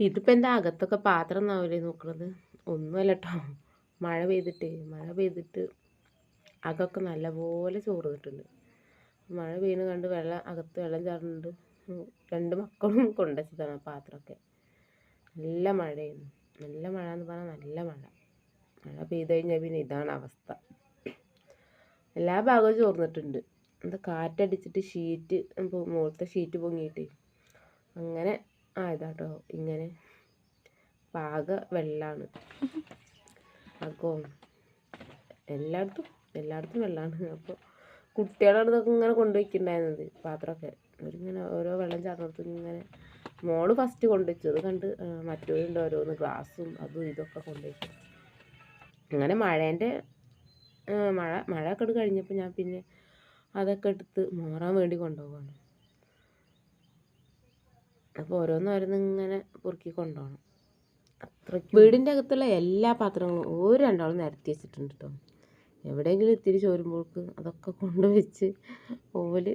ഇതിപ്പോൾ എന്താ അകത്തൊക്കെ പാത്രം എന്നാവില്ലേ നോക്കണത്? ഒന്നുമല്ല കേട്ടോ മഴ പെയ്തിട്ട് മഴ പെയ്തിട്ട് അകമൊക്കെ നല്ലപോലെ ചോർന്നിട്ടുണ്ട്. മഴ പെയ്യുന്ന കണ്ട് വെള്ളം അകത്ത് വെള്ളം ചാടുന്നുണ്ട്. രണ്ട് മക്കളും കൊണ്ടുവച്ചതാണ് പാത്രമൊക്കെ. നല്ല മഴയായിരുന്നു. നല്ല മഴ എന്ന് പറഞ്ഞാൽ നല്ല മഴ. മഴ പെയ്ത് കഴിഞ്ഞാൽ പിന്നെ ഇതാണ് അവസ്ഥ. എല്ലാ ഭാഗവും ചോർന്നിട്ടുണ്ട്. എന്താ കാറ്റടിച്ചിട്ട് ഷീറ്റ് മുകളിലത്തെ ഷീറ്റ് പൊങ്ങിയിട്ട്. അങ്ങനെ ആയതാട്ടോ ഇങ്ങനെ പാക വെള്ളമാണ് അപ്പോൾ എല്ലായിടത്തും എല്ലായിടത്തും വെള്ളമാണ് അപ്പോൾ കുട്ടികളാണ് ഇതൊക്കെ ഇങ്ങനെ കൊണ്ടുവയ്ക്കുന്നുണ്ടായിരുന്നത് പാത്രമൊക്കെ. അവരിങ്ങനെ ഓരോ വെള്ളം ചാടുന്നിടത്ത് ഇങ്ങനെ മോൾ ഫസ്റ്റ് കൊണ്ടുവച്ചത് കണ്ട് മറ്റവരുണ്ട് ഓരോന്ന് ഗ്ലാസും അതും ഇതൊക്കെ കൊണ്ടുവയ്ക്കും അങ്ങനെ മഴേന്റെ മഴ മഴ ഒക്കെ കഴിഞ്ഞപ്പോൾ ഞാൻ പിന്നെ അതൊക്കെ എടുത്ത് മോറാൻ വേണ്ടി കൊണ്ടുപോവാണ്. അപ്പോൾ ഓരോന്നോരോന്ന് ഇങ്ങനെ പൊറുക്കി കൊണ്ടുപോകണം അത്രയ്ക്ക് വീടിന്റെ അകത്തുള്ള എല്ലാ പാത്രങ്ങളും ഒരു രണ്ടാളും നിരത്തി വെച്ചിട്ടുണ്ട് കേട്ടോ എവിടെയെങ്കിലും ഇത്തിരി ചോരുമ്പോൾക്ക് അതൊക്കെ കൊണ്ടുവച്ച് ഓൽ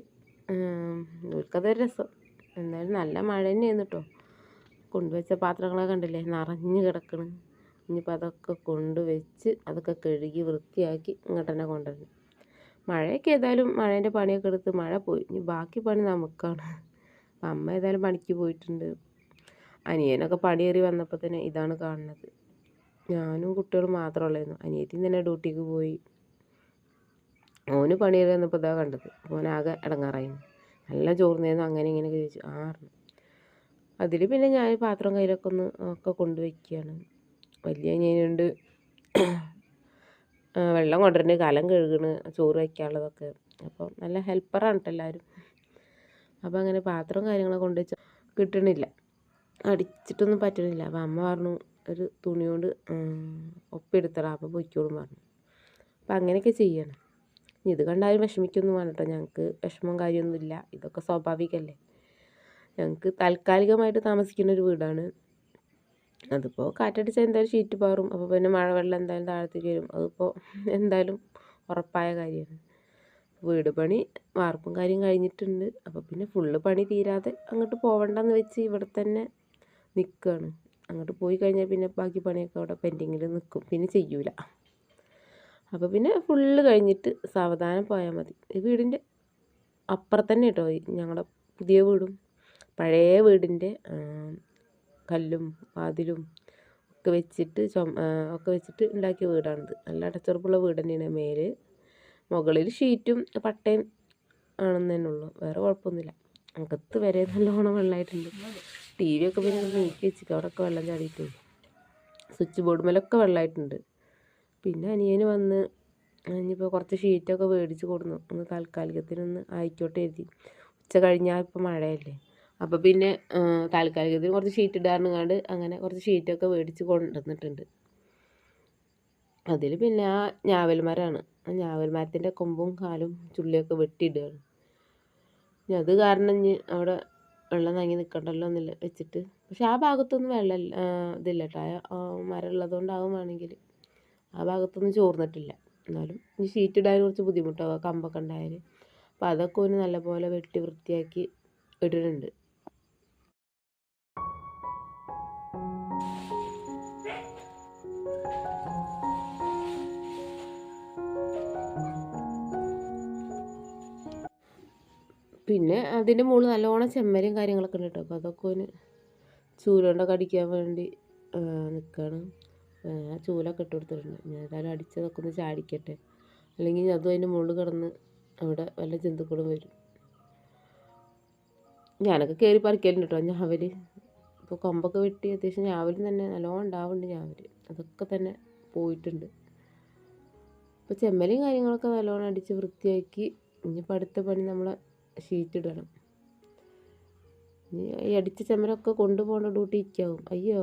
ഓൽക്കതൊരു രസം. എന്തായാലും നല്ല മഴ തന്നെയായിരുന്നു കേട്ടോ കൊണ്ടുവച്ച പാത്രങ്ങളൊക്കെ കണ്ടില്ലേ നിറഞ്ഞു കിടക്കണ്. ഇനിയിപ്പോൾ അതൊക്കെ കൊണ്ടുവച്ച് അതൊക്കെ കഴുകി വൃത്തിയാക്കി ഇങ്ങോട്ട് തന്നെ കൊണ്ടുവരണം. മഴയൊക്കെ ഏതായാലും മഴേന്റെ പണിയൊക്കെ എടുത്ത് മഴ പോയി. ഇനി ബാക്കി പണി നമുക്കാണ്. അപ്പം അമ്മ ഏതായാലും പണിക്ക് പോയിട്ടുണ്ട്. അനിയനൊക്കെ പണിയേറി വന്നപ്പോൾ തന്നെ ഇതാണ് കാണുന്നത്. ഞാനും കുട്ടികളും മാത്രമുള്ളായിരുന്നു അനിയത്തി തന്നെ ഡ്യൂട്ടിക്ക് പോയി. ഓന് പണിയേറി വന്നപ്പോൾ ഇതാ കണ്ടത്. ഓനാകെ ഇടങ്ങാറായിരുന്നു നല്ല ചോർന്നായിരുന്നു അങ്ങനെ ഇങ്ങനെ ചോദിച്ചു. ആറിന് അതിൽ പിന്നെ ഞാൻ പാത്രം കയ്യിലൊക്കെ ഒന്ന് ഒക്കെ കൊണ്ടുവയ്ക്കുകയാണ് വലിയ അനിയനുണ്ട്. വെള്ളം കൊണ്ടുവരുന്നുണ്ട് കലം കഴുകണ്. ചോറ് വയ്ക്കാനുള്ളതൊക്കെ. അപ്പോൾ നല്ല ഹെൽപ്പറാണ് കേട്ടോ എല്ലാവരും. അപ്പോൾ അങ്ങനെ പാത്രവും കാര്യങ്ങളൊക്കെ കൊണ്ട് വെച്ചാൽ കിട്ടണില്ല. അടിച്ചിട്ടൊന്നും പറ്റണില്ല. അപ്പോൾ അമ്മ പറഞ്ഞു ഒരു തുണി കൊണ്ട് ഒപ്പിയെടുത്തടാ. അപ്പോൾ പൊയ്ക്കോളും പറഞ്ഞു. അപ്പോൾ അങ്ങനെയൊക്കെ ചെയ്യണം. ഇനി ഇത് കണ്ടാലും വിഷമിക്കൊന്നും വേണ്ട കേട്ടോ ഞങ്ങൾക്ക് കാര്യമൊന്നും കാര്യമൊന്നുമില്ല ഇതൊക്കെ സ്വാഭാവികമല്ലേ ഞങ്ങൾക്ക് താൽക്കാലികമായിട്ട് താമസിക്കുന്ന ഒരു വീടാണ്. അതിപ്പോൾ കാറ്റടിച്ചാൽ എന്തായാലും ഷീറ്റ് പാറും. അപ്പോൾ പിന്നെ മഴവെള്ളം എന്തായാലും താഴത്തേക്ക് വരും. അതിപ്പോൾ എന്തായാലും ഉറപ്പായ കാര്യമാണ്. വീട് പണി വാർപ്പും കാര്യം കഴിഞ്ഞിട്ടുണ്ട്. അപ്പോൾ പിന്നെ ഫുള്ള് പണി തീരാതെ അങ്ങോട്ട് പോവണ്ടെന്ന് വെച്ച് ഇവിടെ തന്നെ നിൽക്കുകയാണ് അങ്ങോട്ട് പോയി കഴിഞ്ഞാൽ പിന്നെ ബാക്കി പണിയൊക്കെ അവിടെ പെൻഡിങ്ങിൽ നിൽക്കും പിന്നെ ചെയ്യൂല. അപ്പോൾ പിന്നെ ഫുള്ള് കഴിഞ്ഞിട്ട് സാവധാനം പോയാൽ മതി. ഈ വീടിന്റെ അപ്പുറത്തന്നെ കേട്ടോ ഞങ്ങളുടെ പുതിയ വീടും പഴയ വീടിന്റെ കല്ലും വാതിലും ഒക്കെ വെച്ചിട്ട് ചൊ ഒക്കെ വെച്ചിട്ട് ഉണ്ടാക്കിയ വീടാണിത്. നല്ല അടച്ചുറപ്പുള്ള വീട് തന്നെയാണ് മേൽ. മുകളിൽ ഷീറ്റും പട്ടയും ആണെന്ന് തന്നെ ഉള്ളൂ. വേറെ കുഴപ്പമൊന്നുമില്ല. അകത്ത് വരെ നല്ലോണം വെള്ളമായിട്ടുണ്ട്. ടി വി ഒക്കെ പിന്നെ നീക്കി വെച്ചിട്ട് അവിടെയൊക്കെ വെള്ളം ചാടിയിട്ട് സ്വിച്ച് ബോർഡ് മേലൊക്കെ വെള്ളമായിട്ടുണ്ട്. പിന്നെ അനിയന് വന്ന് ഇനിയിപ്പോൾ കുറച്ച് ഷീറ്റൊക്കെ മേടിച്ച് കൊടുന്നു. ഒന്ന് താൽക്കാലികത്തിനൊന്ന് ആയിക്കോട്ടെ എഴുതി ഉച്ച കഴിഞ്ഞാൽ ഇപ്പോൾ മഴയല്ലേ. അപ്പോൾ പിന്നെ താൽക്കാലികത്തിന് കുറച്ച് ഷീറ്റ് ഇടാറുണ്ട് അങ്ങനെ കുറച്ച് ഷീറ്റൊക്കെ മേടിച്ച് കൊണ്ടുവന്നിട്ടുണ്ട്. അതിൽ പിന്നെ ആ ഞാവൽ മരമാണ്. ആ ഞാവൽ മരത്തിന്റെ കൊമ്പും കാലും ചുള്ളിയൊക്കെ വെട്ടിയിടുകയാണ്. ഇനി അത് കാരണം ഇനി അവിടെ വെള്ളം തങ്ങി നിൽക്കണ്ടല്ലോ എന്നില്ല വെച്ചിട്ട്. പക്ഷെ ആ ഭാഗത്തൊന്നും വെള്ളം ഇതില്ല കേട്ടോ. മരം ഉള്ളതുകൊണ്ടാവും വേണമെങ്കിൽ ആ ഭാഗത്തൊന്നും ചോർന്നിട്ടില്ല. എന്നാലും ഈ ഷീറ്റ് ഇടാൻ കുറച്ച് ബുദ്ധിമുട്ടാവും കമ്പൊക്കെ ഉണ്ടായാൽ. അപ്പോൾ അതൊക്കെ ഒന്ന് നല്ലപോലെ വെട്ടി വൃത്തിയാക്കി ഇട്ടിട്ടുണ്ട് പിന്നെ അതിന്റെ മുകളിൽ നല്ലോണം ചെമ്മരയും കാര്യങ്ങളൊക്കെ ഉണ്ട് കേട്ടോ. അപ്പോൾ അതൊക്കെ ഒന്ന് ചൂലുകൊണ്ടൊക്കെ അടിക്കാൻ വേണ്ടി നിൽക്കുകയാണ് ചൂലൊക്കെ ഇട്ട് കൊടുത്തിട്ടുണ്ട്. ഞാൻ ഏതായാലും അടിച്ചതൊക്കെ ഒന്ന് ചാടിക്കട്ടെ. അല്ലെങ്കിൽ അതും അതിന്റെ മുകളിൽ കിടന്ന് അവിടെ വല്ല ജന്തുക്കളും വരും. ഞാനൊക്കെ കയറി പറിക്കലുണ്ട് കേട്ടോ ഞാവൽ ഇപ്പോൾ കൊമ്പൊക്കെ വെട്ടി അത്യാവശ്യം ഞാവൽ തന്നെ നല്ലോണം ഉണ്ടാവുന്നുണ്ട് ഞാവൽ അതൊക്കെ തന്നെ പോയിട്ടുണ്ട്. ഇപ്പോൾ ചെമ്മലും കാര്യങ്ങളൊക്കെ നല്ലോണം അടിച്ച് വൃത്തിയാക്കി ഇനിയിപ്പോൾ അടുത്ത പണി നമ്മളെ ഷീറ്റ് ഇടണം. ഈ അടിച്ച ചമരമൊക്കെ കൊണ്ടുപോകേണ്ട ഡ്യൂട്ടി ഇരിക്കാവും. അയ്യോ.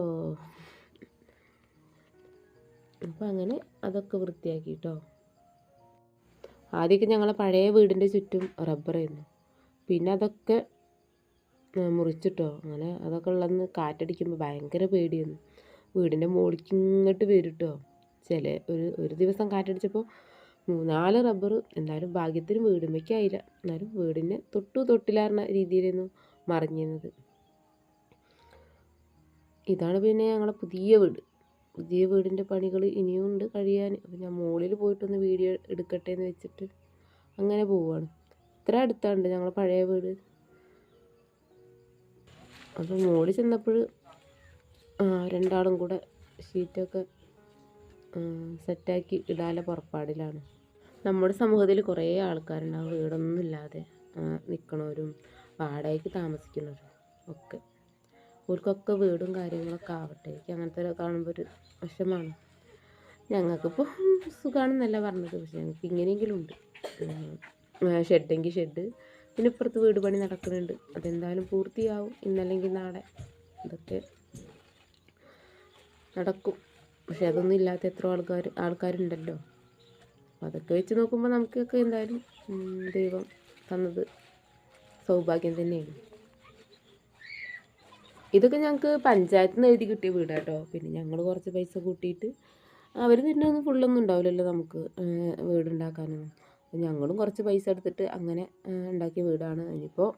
അപ്പം അങ്ങനെ അതൊക്കെ വൃത്തിയാക്കി കേട്ടോ ആദ്യമൊക്കെ ഞങ്ങളെ പഴയ വീടിന്റെ ചുറ്റും റബ്ബറായിരുന്നു പിന്നെ അതൊക്കെ മുറിച്ചിട്ടോ. അങ്ങനെ അതൊക്കെ ഉള്ളതെന്ന് കാറ്റടിക്കുമ്പോൾ ഭയങ്കര പേടിയായിരുന്നു. വീടിന്റെ മുകളിലേക്ക് ഇങ്ങോട്ട് വരും കേട്ടോ ചില ഒരു ഒരു ദിവസം കാറ്റടിച്ചപ്പോൾ മൂന്നാൽ റബ്ബർ എന്തായാലും ഭാഗ്യത്തിന് വീടുമ്മയ്ക്കായില്ല. എന്നാലും വീടിന് തൊട്ടു തൊട്ടിലാർന്ന രീതിയിലായിരുന്നു മറിഞ്ഞിരുന്നത്. ഇതാണ് പിന്നെ ഞങ്ങളെ പുതിയ വീട്. പുതിയ വീടിന്റെ പണികൾ ഇനിയും ഉണ്ട് കഴിയാൻ അപ്പം ഞാൻ മുകളിൽ പോയിട്ടൊന്ന് വീഡിയോ എടുക്കട്ടെ എന്ന് വെച്ചിട്ട് അങ്ങനെ പോവുകയാണ് ഇത്ര അടുത്താണ്ട് ഞങ്ങളെ പഴയ വീട്. അപ്പം മുകളിൽ ചെന്നപ്പോൾ രണ്ടാളും കൂടെ ഷീറ്റൊക്കെ സെറ്റാക്കി ഇടാനുള്ള പുറപ്പാടിലാണ്. നമ്മുടെ സമൂഹത്തിൽ കുറേ ആൾക്കാരുണ്ടാവും വീടൊന്നും ഇല്ലാതെ നിൽക്കണവരും വാടകയ്ക്ക് താമസിക്കുന്നവരും ഒക്കെ. അവർക്കൊക്കെ വീടും കാര്യങ്ങളൊക്കെ ആവട്ടെ. എനിക്ക് അങ്ങനത്തെ കാണുമ്പോൾ ഒരു വിഷമാണ്. ഞങ്ങൾക്കിപ്പോൾ സുഖമാണെന്നല്ല പറഞ്ഞത് പക്ഷെ ഞങ്ങൾക്ക് ഇങ്ങനെയെങ്കിലും ഉണ്ട്. ഷെഡെങ്കിൽ ഷെഡ് പിന്നെ ഇപ്പുറത്ത് വീട് പണി നടക്കുന്നുണ്ട്. അതെന്തായാലും പൂർത്തിയാവും ഇന്നല്ലെങ്കിൽ നാളെ. ഇതൊക്കെ നടക്കും. പക്ഷെ അതൊന്നും ഇല്ലാത്ത എത്ര ആൾക്കാർ ആൾക്കാരുണ്ടല്ലോ. അപ്പോൾ അതൊക്കെ വെച്ച് നോക്കുമ്പോൾ നമുക്കൊക്കെ എന്തായാലും ദൈവം തന്നത് സൗഭാഗ്യം തന്നെയാണ്. ഇതൊക്കെ ഞങ്ങൾക്ക് പഞ്ചായത്തിൽ നിന്ന് എഴുതി കിട്ടിയ വീടാട്ടോ. പിന്നെ ഞങ്ങൾ കുറച്ച് പൈസ കൂട്ടിയിട്ട് അവർ തന്നെ ഒന്നും ഫുള്ളൊന്നും ഉണ്ടാവില്ലല്ലോ നമുക്ക് വീടുണ്ടാക്കാനൊന്നും അപ്പോൾ ഞങ്ങളും കുറച്ച് പൈസ എടുത്തിട്ട് അങ്ങനെ ഉണ്ടാക്കിയ വീടാണ്. ഇനിയിപ്പോൾ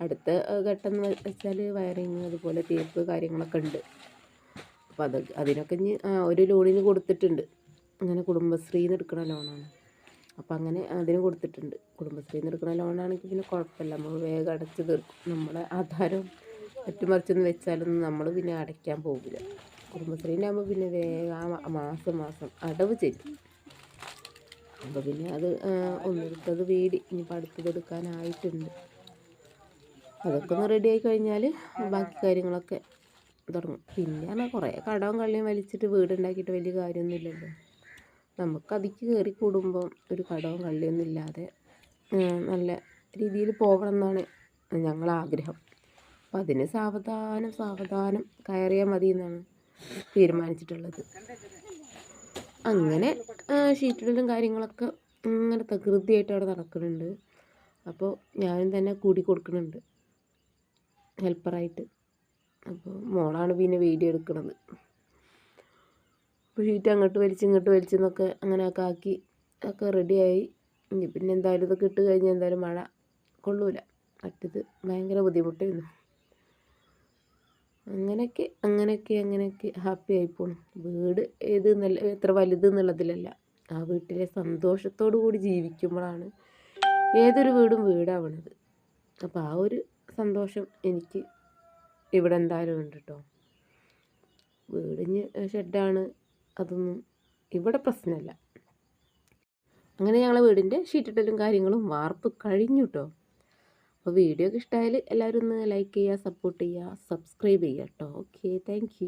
അടുത്ത ഘട്ടം എന്ന് വെച്ചാൽ വയറിങ് അതുപോലെ തേപ്പ് കാര്യങ്ങളൊക്കെ ഉണ്ട്. അപ്പോൾ അത് അതിനൊക്കെ ഇനി ഒരു ലോണിന് കൊടുത്തിട്ടുണ്ട്. അങ്ങനെ കുടുംബശ്രീന്ന് എടുക്കുന്ന ലോണാണ് അപ്പോൾ അങ്ങനെ അതിന് കൊടുത്തിട്ടുണ്ട്. കുടുംബശ്രീന്ന് എടുക്കുന്ന ലോണാണെങ്കിൽ പിന്നെ കുഴപ്പമില്ല നമ്മൾ വേഗം അടച്ച് തീർക്കും. നമ്മുടെ ആധാരം മറ്റുമറിച്ചെന്ന് വെച്ചാലൊന്നും നമ്മൾ പിന്നെ അടയ്ക്കാൻ പോകില്ല കുടുംബശ്രീന്റെ ആകുമ്പോൾ പിന്നെ വേഗം മാസം മാസം അടവ് ചെല്ലും അപ്പോൾ പിന്നെ അത് ഒന്നെടുത്തത് വീടി ഇനിയിപ്പോൾ അടുത്തത് എടുക്കാനായിട്ടുണ്ട്. അതൊക്കെ ഒന്ന് റെഡി ആയി കഴിഞ്ഞാൽ ബാക്കി കാര്യങ്ങളൊക്കെ തുടങ്ങും. പിന്നെ പറഞ്ഞാൽ കുറേ കടവും കള്ളിയും വലിച്ചിട്ട് വീടുണ്ടാക്കിയിട്ട് വലിയ കാര്യമൊന്നുമില്ലല്ലോ. നമുക്ക് അതിക്ക് കയറി കൂടുമ്പം ഒരു കടവും കള്ളിയൊന്നും ഇല്ലാതെ നല്ല രീതിയിൽ പോകണം എന്നാണ് ഞങ്ങൾ ആഗ്രഹം അപ്പം അതിന് സാവധാനം സാവധാനം കയറിയാൽ മതി എന്നാണ് തീരുമാനിച്ചിട്ടുള്ളത്. അങ്ങനെ ഷീറ്റിടലും കാര്യങ്ങളൊക്കെ ഇങ്ങനെ തകൃതിയായിട്ട് അവിടെ നടക്കുന്നുണ്ട്. അപ്പോൾ ഞാനും തന്നെ കൂടി കൊടുക്കുന്നുണ്ട്. ഹെൽപ്പറായിട്ട്. അപ്പോൾ മോളാണ് പിന്നെ വീഡിയോ എടുക്കുന്നത് അപ്പോൾ ഷീറ്റ് അങ്ങോട്ട് വലിച്ച് ഇങ്ങോട്ട് വലിച്ചെന്നൊക്കെ അങ്ങനെയൊക്കെ ആക്കി ഒക്കെ റെഡിയായി ഇനി പിന്നെ എന്തായാലും ഇതൊക്കെ ഇട്ട് കഴിഞ്ഞാൽ എന്തായാലും മഴ കൊള്ളൂല. മറ്റത് ഭയങ്കര ബുദ്ധിമുട്ടായിരുന്നു. അങ്ങനെയൊക്കെ അങ്ങനെയൊക്കെ അങ്ങനെയൊക്കെ ഹാപ്പി ആയിപ്പോണു വീട് ഏത് നല്ല എത്ര വലുത് എന്നുള്ളതിലല്ല. ആ വീട്ടിലെ സന്തോഷത്തോടു കൂടി ജീവിക്കുമ്പോഴാണ് ഏതൊരു വീടും വീടാവണത്. അപ്പോൾ ആ ഒരു സന്തോഷം എനിക്ക് ഇവിടെ എന്തായാലും ഉണ്ട് കേട്ടോ വീടിന് ഷെഡാണ് അതൊന്നും ഇവിടെ പ്രശ്നമല്ല അങ്ങനെ ഞങ്ങളെ വീടിന്റെ ഷീറ്റിട്ടലും കാര്യങ്ങളും വാർപ്പ് കഴിഞ്ഞു കേട്ടോ അപ്പോൾ വീഡിയോ ഒക്കെ ഇഷ്ടമായാൽ എല്ലാവരും ഒന്ന് ലൈക്ക് ചെയ്യുക സപ്പോർട്ട് ചെയ്യുക സബ്സ്ക്രൈബ് ചെയ്യുക കേട്ടോ ഓക്കെ താങ്ക്